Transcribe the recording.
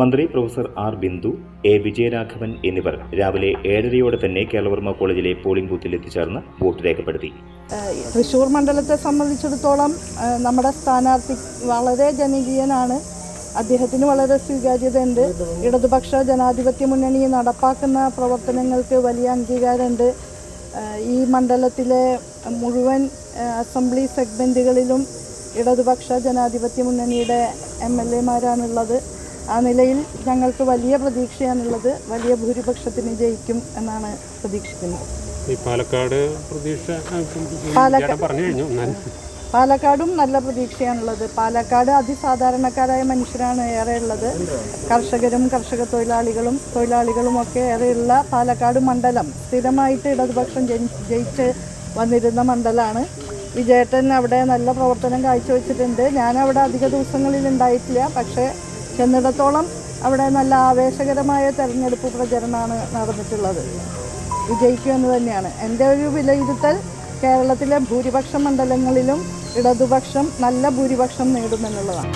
മന്ത്രി professor R Bindu A Vijayaraghavan എന്നിവർ രാവിലെ ഏഴരയോടെ തന്നെ കേരളവർമ്മ കോളേജിലെ പോളിംഗ് ബൂത്തിൽ എത്തിച്ചേർന്ന് വോട്ട് രേഖപ്പെടുത്തി. തൃശൂർ മണ്ഡലത്തെ സംബന്ധിച്ചിടത്തോളം നമ്മുടെ സ്ഥാനാർത്ഥി വളരെ ജനകീയനാണ്. അദ്ദേഹത്തിന് വളരെ സ്വീകാര്യതയുണ്ട്. ഇടതുപക്ഷ ജനാധിപത്യ മുന്നണി നടപ്പാക്കുന്ന പ്രവർത്തനങ്ങൾക്ക് വലിയ അംഗീകാരമുണ്ട്. ഈ മണ്ഡലത്തിലെ മുഴുവൻ അസംബ്ലി സെഗ്മെന്റുകളിലും ഇടതുപക്ഷ ജനാധിപത്യ മുന്നണിയുടെ എം എൽ എമാരാണുള്ളത്. ആ നിലയിൽ ഞങ്ങൾക്ക് വലിയ പ്രതീക്ഷയാണുള്ളത്. വലിയ ഭൂരിപക്ഷത്തിന് ജയിക്കും എന്നാണ് പ്രതീക്ഷിക്കുന്നത്. പാലക്കാട് പ്രതീക്ഷ പാലക്കാടും നല്ല പ്രതീക്ഷയാണുള്ളത്. പാലക്കാട് അതിസാധാരണക്കാരായ മനുഷ്യരാണ് ഏറെ ഉള്ളത് കർഷകരും കർഷക തൊഴിലാളികളും തൊഴിലാളികളും ഒക്കെ ഏറെയുള്ള പാലക്കാട് മണ്ഡലം. സ്ഥിരമായിട്ട് ഇടതുപക്ഷം ജയിച്ച് വന്നിരുന്ന മണ്ഡലമാണ് വിജയേട്ടൻ അവിടെ നല്ല പ്രവർത്തനം കാഴ്ചവെച്ചിട്ടുണ്ട്. ഞാൻ അവിടെ അധിക ദിവസങ്ങളിൽ ഉണ്ടായിട്ടില്ല. പക്ഷേ ചെന്നിടത്തോളം അവിടെ നല്ല ആവേശകരമായ തെരഞ്ഞെടുപ്പ് പ്രചരണമാണ് നടന്നിട്ടുള്ളത്. വിജയിക്കുമെന്ന് തന്നെയാണ്. എന്റെ ഒരു വിലയിരുത്തൽ കേരളത്തിലെ ഭൂരിപക്ഷ മണ്ഡലങ്ങളിലും ഇടതുപക്ഷം നല്ല ഭൂരിപക്ഷം നേടുമെന്നുള്ളതാണ്.